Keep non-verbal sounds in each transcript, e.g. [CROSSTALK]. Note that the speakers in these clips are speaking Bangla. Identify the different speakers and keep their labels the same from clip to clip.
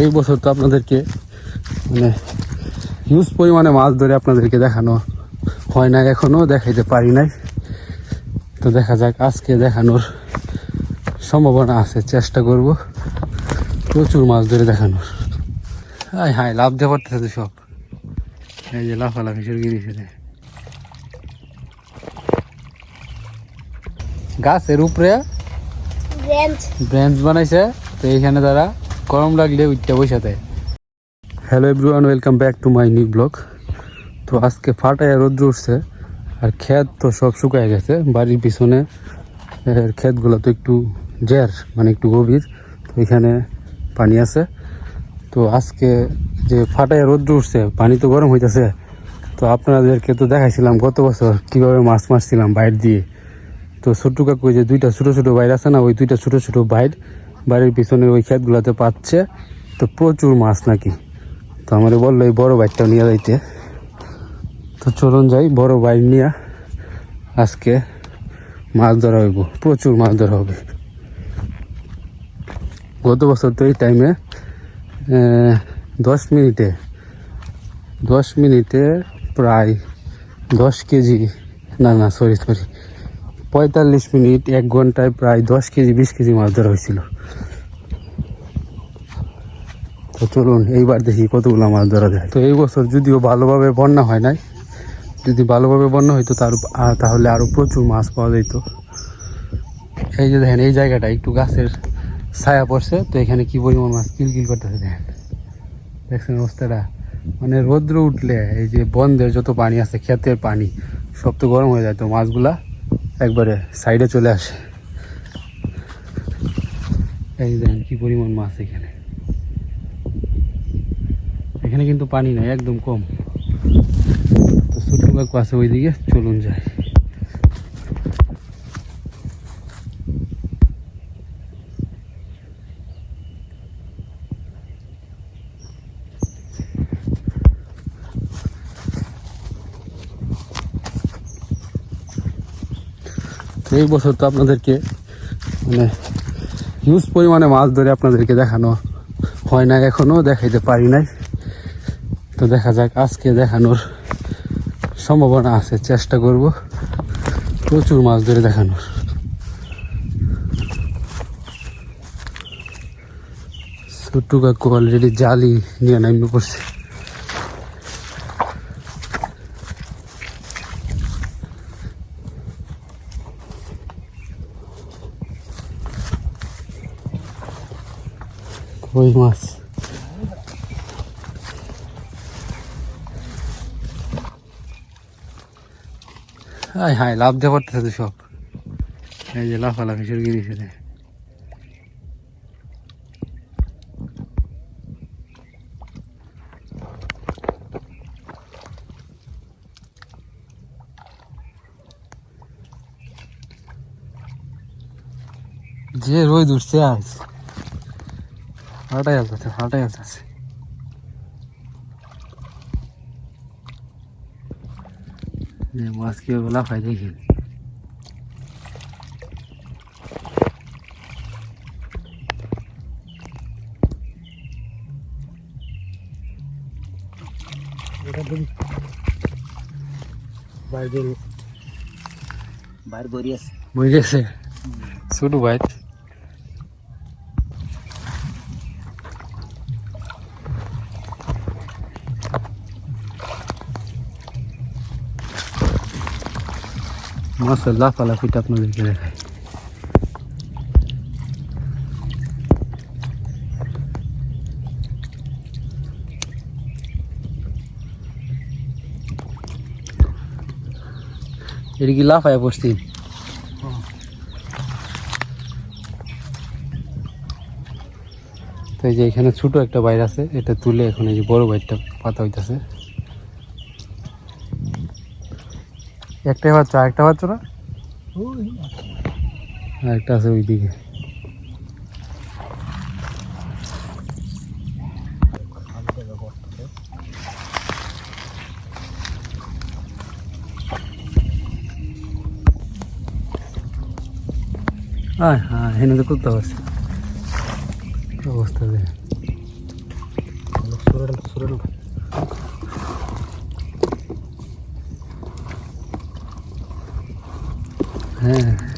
Speaker 1: এই বছর তো আপনাদেরকে মানে হিউজ পরিমাণে মাছ ধরে আপনাদেরকে দেখানো হয় না এখনও দেখাইতে পারি নাই। তো দেখা যাক আজকে দেখানোর সম্ভাবনা আছে চেষ্টা করব প্রচুর মাছ ধরে দেখানোর। হাই হাই লাভ দিয়ে পড়তেছে তো সব। এই যে লাফালাফি দিয়েছে গাছের উপরে
Speaker 2: ব্রেঞ্চ
Speaker 1: বানাইছে তো এইখানে তারা গরম লাগলে উঠতে বসে দেয়। Hello everyone welcome back to my new blog তো আজকে ফাটায় রোদ্র উঠছে, আর ক্ষেত তো সব শুকায় গেছে। বাড়ির পিছনে ক্ষেতগুলো তো একটু জের মানে একটু গভীর, তো এখানে পানি আছে। তো আজকে যে ফাটায় রোদ্র উঠছে, পানি তো গরম হইতেছে। তো আপনাদেরকে তো দেখাইছিলাম গত বছর কীভাবে মাছ মারছিলাম বাইর দিয়ে। তো ছোট্ট কাকু যে দুইটা ছোট ছোট বাইর আছে না, ওই দুইটা ছোটো ছোটো বাইর বাড়ির পিছনে ওই ক্ষেতগুলোতে পাচ্ছে। তো প্রচুর মাছ নাকি। তো আমার বলল, এই বড় বাইরটা নিয়ে যাইতে। তো চলুন যাই, বড় বাইর নিয়ে আজকে মাছ ধরা হইব। প্রচুর মাছ ধরা হবে। গত বছর তো এই টাইমে দশ মিনিটে দশ মিনিটে প্রায় দশ কেজি, না না সরি সরি পঁয়তাল্লিশ মিনিট, এক ঘন্টায় প্রায় দশ কেজি, বিশ কেজি মাছ ধরা হয়েছিল। তো চলুন, এইবার দেখি কতগুলো মাছ ধরা যায়। তো এই বছর যদিও ভালোভাবে বন্যা হয় নাই, যদি ভালোভাবে বন্যা হইতো তার তাহলে আরও প্রচুর মাছ পাওয়া যেত এই যে দেখেন, এই জায়গাটা একটু গাছের ছায়া পড়ছে, তো এখানে কি পরিমাণ মাছ কিলকিল করতেছে দেখেন। দেখছেন অবস্থাটা? মানে রৌদ্র উঠলে এই যে বন্ধের যত পানি আছে, ক্ষেতের পানি, সব তো গরম হয়ে যায়, তো মাছগুলা একবারে সাইডে চলে আসে। এই দেখেন কি পরিমাণ মাছ এখানে। এখানে কিন্তু পানি নাই, একদম কম। তো ছোট্ট কাকু আছে ওইদিকে, চলুন যায় এই বছর তো আপনাদেরকে মানে হিউজ পরিমাণে মাছ ধরে আপনাদেরকে দেখানো হয় না, এখনও দেখাইতে পারি নাই। তো দেখা যাক, আজকে দেখানোর সম্ভাবনা আছে, চেষ্টা করব প্রচুর মাছ ধরে দেখানোর। ছোট্ট কাকু অলরেডি জালি নিয়ে নামে পড়ছে। কই মাছ? হাই হাই লাভ দিয়ে পড়তেছে তো সব। এই যে লাফালাফি শুরু করে দিয়েছে যে রোদ উঠছে আজ হাঁটাই আসতেছে হাঁটাই আসতেছে যে মাছ কীভাবে লাফাই দেখেন
Speaker 3: বাইর বরি আছে
Speaker 1: বুঝেছে ছোট ভাই মাছের লাফালাফিটা আপনাদেরকে দেখায় এটা কি লাফায় পড়ছি? তো এই যে এখানে ছোট একটা বাইর আছে, এটা তুলে এখন এই যে বড় বাইরটা পাতা হইতাছে। একটাই বাচ্চা একটা বাচ্চা না? একটা আছে ওইদিকে। হ্যাঁ হ্যাঁ এখানে তো করতে পারছি অবস্থা দেখে
Speaker 3: করে 嗯。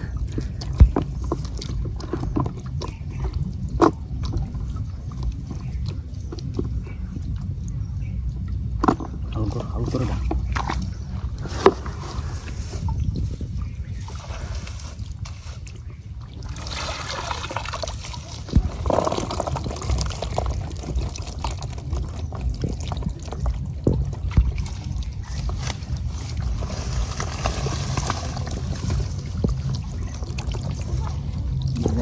Speaker 1: তো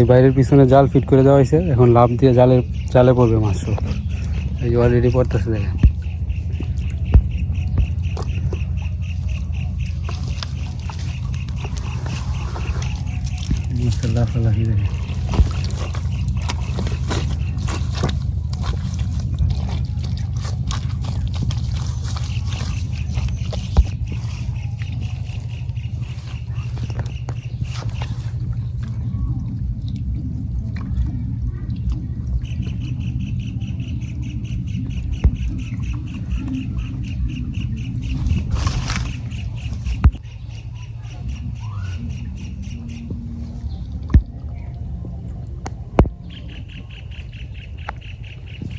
Speaker 1: এই বাইরের পিছনে জাল ফিট করে দেওয়া হয়েছে। এখন লাভ দিয়ে জালে জালে পড়বে মাছ এই অলরেডি পড়তেছে দেখেন। মাছের লাফালাফি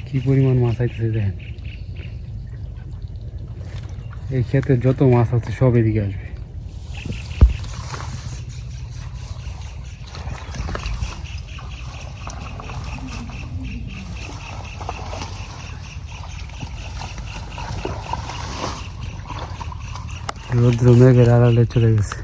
Speaker 1: কি পরিমাণ মাছ আইতেছে দেখেন। এই ক্ষেতে যত মাছ আছে সব এদিকে আসবে। রৌদ্র মেঘের আড়ালে চলে গেছে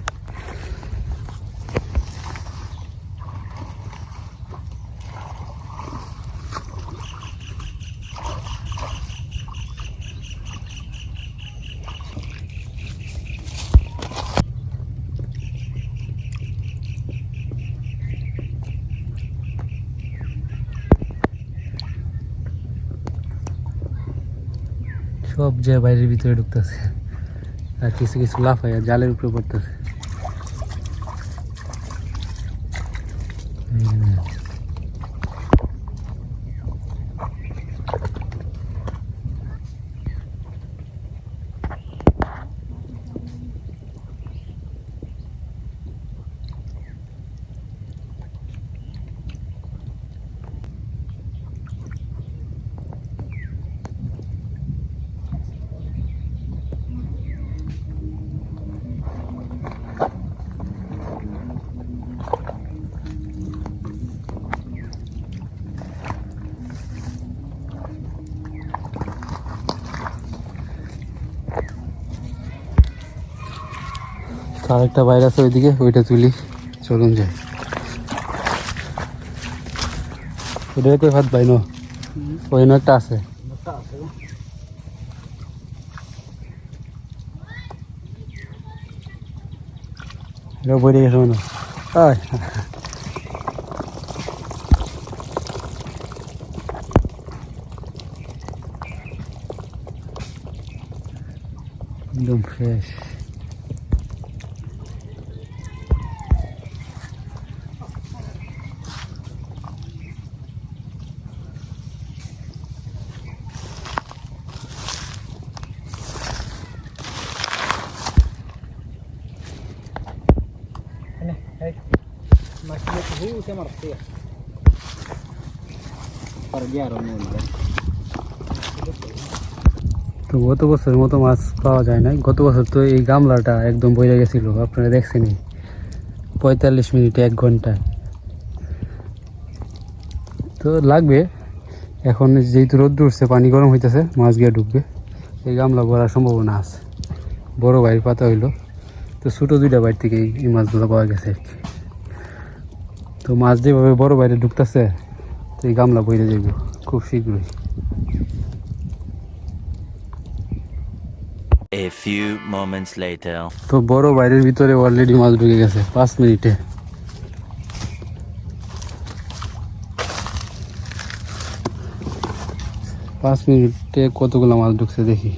Speaker 1: সব যে বাইরের ভিতরে ঢুকতেছে। আর কিছু কিছু লাফাইয়া জালের উপরে পড়তেছে হুম। তো আরেকটা বাইরে আছে ওইদিকে ওইটা তুলি। চলুন যাই। ওইটা কই ভাত পাই ন? ওই একটা আছে। এটা বইরে গেছে মনে হয়। একদম ফ্রেশ
Speaker 3: Mulu.
Speaker 1: তো গত বছরের মতো মাছ পাওয়া যায় না গত বছর তো এই গামলাটা একদম বইরে গেছিল আপনারা দেখছেনই। পঁয়তাল্লিশ মিনিটে এক ঘন্টায় তো লাগবে। এখন যেহেতু রোদ্র উঠছে পানি গরম হইতেছে মাছ গিয়ে ঢুকবে। এই গামলা ভরার সম্ভাবনা আছে। বড় বাইর পাতা হইল। তো ছোটো দুইটা বাইর থেকে এই- এই মাছগুলো পাওয়া গেছে আর কি। তো মাছ যেভাবে বড় বাইরে ঢুকতেছে তো এই গামলা বইরে যাইব খুব শীঘ্রই
Speaker 4: A few moments later.
Speaker 1: তো বড় বাইরের ভিতরে অলরেডি মাছ ঢুকে গেছে পাঁচ মিনিটে পাঁচ মিনিটে কতগুলো মাছ ঢুকছে দেখি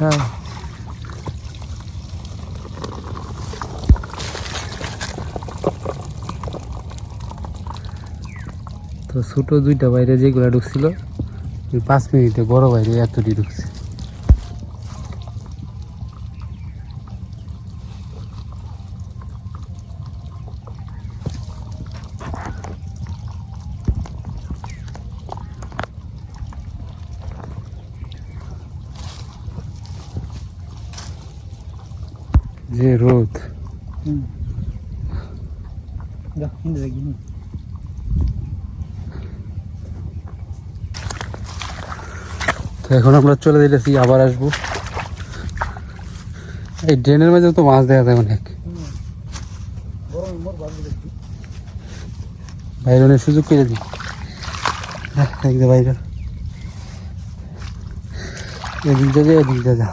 Speaker 1: হ্যাঁ। তো ছোটো দুইটা বাইরে যেগুলো ঢুকছিল পাঁচ মিনিটে বড় বাইরে এতটি ঢুকছে। যে রোদ। তো এখন আমরা চলে যেতেছি আবার আসব। এই ড্রেনের মাঝে তো মাছ দেখা যায় অনেক।
Speaker 3: দেখি
Speaker 1: বাইরনের সুযোগ করে দিই। হ্যাঁ একদম বাইরে। এদিক যা এদিক যা যা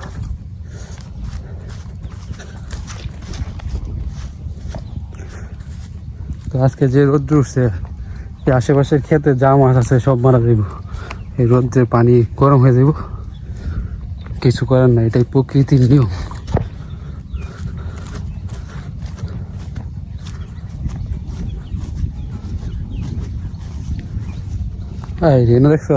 Speaker 1: তো আজকে যে রোদ্র উঠছে, এই আশেপাশের খেতে যা মাছ আছে সব মারা যাইব। এই রোদ্রে পানি গরম হয়ে যাইব। কিছু করার না এটাই প্রকৃতির নিয়ম। আরে না দেখছ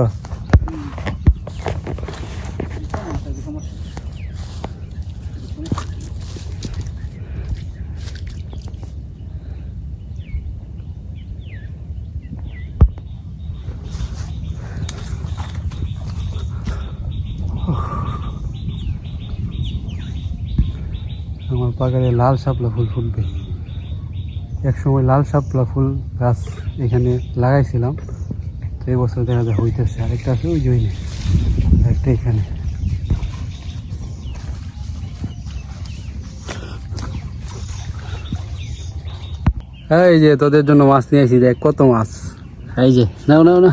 Speaker 1: আমার বাগানে লাল শাপলা ফুল ফুটবে। এক সময় লাল শাপলা ফুল গাছ এখানে লাগাইছিলাম, তো এই বছর দেখা যায় হইতেছে। আরেকটা আছে ওই জইনে একটা এখানে। এই যে তোদের জন্য মাছ নিয়ে আসি, দেখ কত মাছ। এই যে, নাও নাও না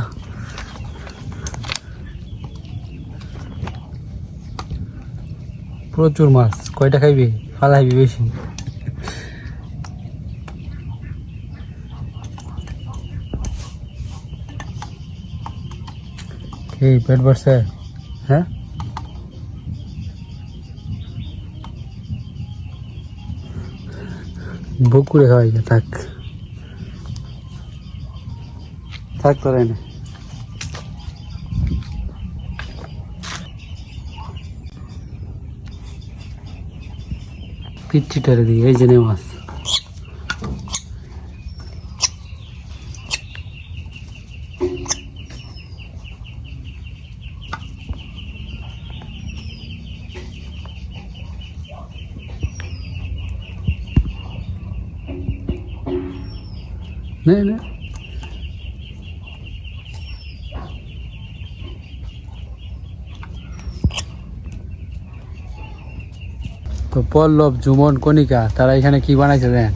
Speaker 1: প্রচুর মাছ, কয়টা খাইবি? ফালাইবি বেশি কি পেট ভরছে হ্যাঁ বুক করে খাওয়াই গে, থাক থাক তোরাই না পিচ্ছিটারে দিই এই জেনে মাছ নে নে তো পল্লব জুমন কণিকা তারা এখানে কি বানাইছে দেন?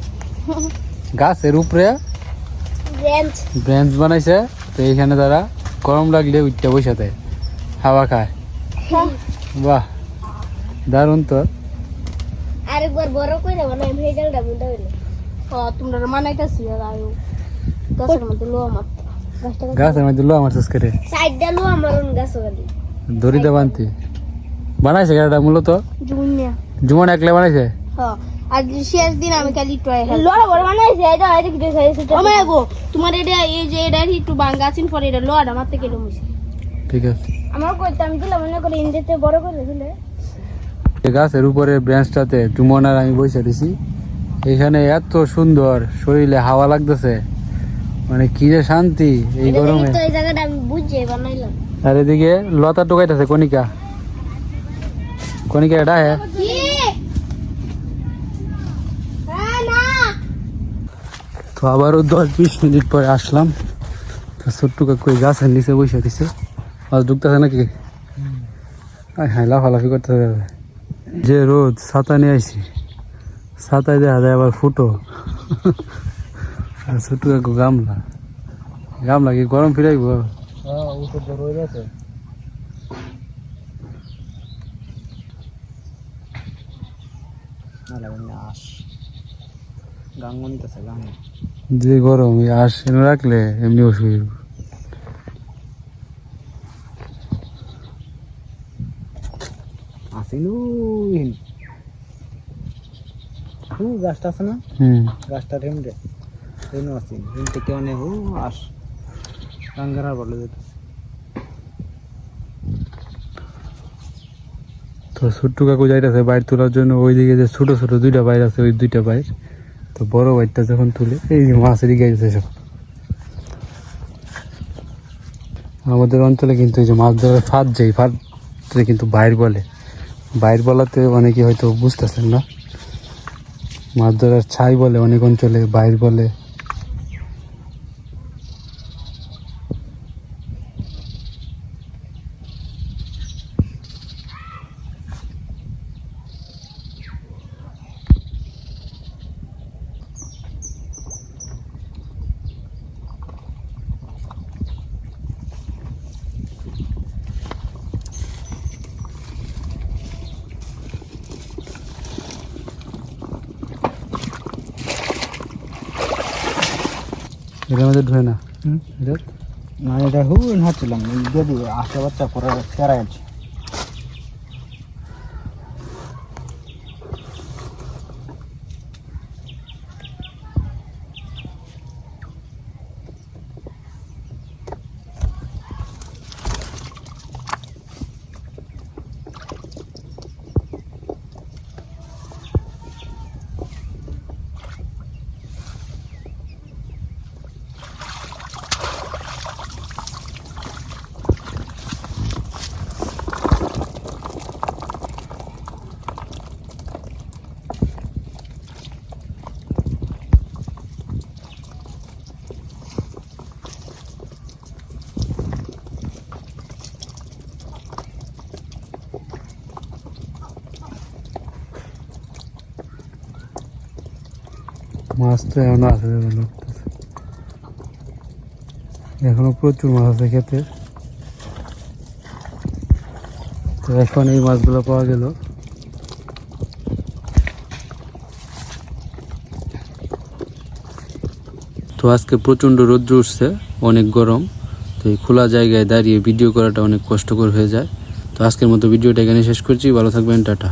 Speaker 1: [LAUGHS] গাছের উপরে
Speaker 2: বেঞ্চ
Speaker 1: ব্রেঞ্চ বানাইছে তো এইখানে তারা গরম লাগলে উঠতে বসে দেয় হাওয়া খায়। [LAUGHS] বাহ দারুণ তো।
Speaker 2: আরেকবার বড় করে বানাই ভেজালটা বুঝতে হইল
Speaker 5: তোমরা মানাইতেছি আর আয়ু। গাছের মধ্যে লোয়া মারতে।
Speaker 1: গাছের মধ্যে লো আমার করে?
Speaker 2: সাইডটা লো আমার গাছ গালি
Speaker 1: দড়িতে বানতে। বানাইছে গাড়িটা মূলত?
Speaker 5: জুনিয়া
Speaker 1: জুমন একলে বানাইছে?
Speaker 5: হ্যাঁ আর শেষ দিন আমি খালি টয় হেল্প
Speaker 2: লোয়া বড় বানাইছে এটা এটা কি দেখাইছে
Speaker 5: ও মা গো তোমার এটা এই যে এটা একটু বাঙ্গা আছেন পরে এটা গেল মুছে
Speaker 1: ঠিক আছে।
Speaker 2: আমার কইতে আমি দিলাম মনে করে ইন্দিতে বড় করে দিলে।
Speaker 1: এই গাছের উপরে ব্রাঞ্চটাতে জুমন আর আমি বসে দিছি এখানে এত সুন্দর শরীরে হাওয়া লাগতেছে। মানে কি যে শান্তি এই গরমে।
Speaker 2: এই জায়গাটা আমি বুঝে বানাইলাম।
Speaker 1: আর এদিকে লতা টোকাইতেছে কণিকা। কণিকা এটা হ্যাঁ।
Speaker 2: হ্যাঁ না
Speaker 1: তো আবারও দশ বিশ মিনিট পরে আসলাম। তো ছোট্ট কাকু গাছের নিচে বসে দিছে আজ ঢুকতেছে নাকি? হ্যাঁ লাফালাফি করতে হবে যে রোদ, ছাতা নিয়ে আইছি। ছাতায় দেখা যায় আবার ফুটো। আর ছোট্ট কাকু গামলা। গামলা কি গরম ফিরাইব?
Speaker 3: হ্যাঁ ওষুধ না না আস
Speaker 1: যে গরম আশ এনে রাখলে এমনি অসুবিধা
Speaker 3: আস আসিল গাছটা আছে না?
Speaker 1: হুম।
Speaker 3: গাছটা আসিল থেকে অনেক হু আস কাঙ্গারা বলে যেত
Speaker 1: তো ছোট্ট কাকু যাইতেছে বাইর তোলার জন্য ওইদিকে যে ছোট ছোট দুইটা বাইর আছে ওই দুইটা বাইর। তো বড় বাইটটা যখন তুলে, এই যে মাছেরই গেছে সব। আমাদের অঞ্চলে কিন্তু এই যে মাছ ধরার ফাঁদ যেই ফাঁদ কিন্তু বাইর বলে। বাইর বলাতে অনেকে হয়তো বুঝতেছেন না। মাছ ধরার ছাই বলে অনেক অঞ্চলে, বাইর বলে। এটার মধ্যে ঢুকে না।
Speaker 3: হুম।
Speaker 1: এটা?
Speaker 3: না এটা হু হাঁটছিলাম। যদি আসতে বাচ্চা করে সেরা আছে।
Speaker 1: মাছ তো এখনও আছে এখনও প্রচুর মাছ আছে খেতে তো এখন এই মাছগুলো পাওয়া গেল। তো আজকে প্রচণ্ড রৌদ্র উঠছে, অনেক গরম। তো এই খোলা জায়গায় দাঁড়িয়ে ভিডিও করাটা অনেক কষ্টকর হয়ে যায়। তো আজকের মতো ভিডিওটা এখানে শেষ করছি। ভালো থাকবেন, টাটা।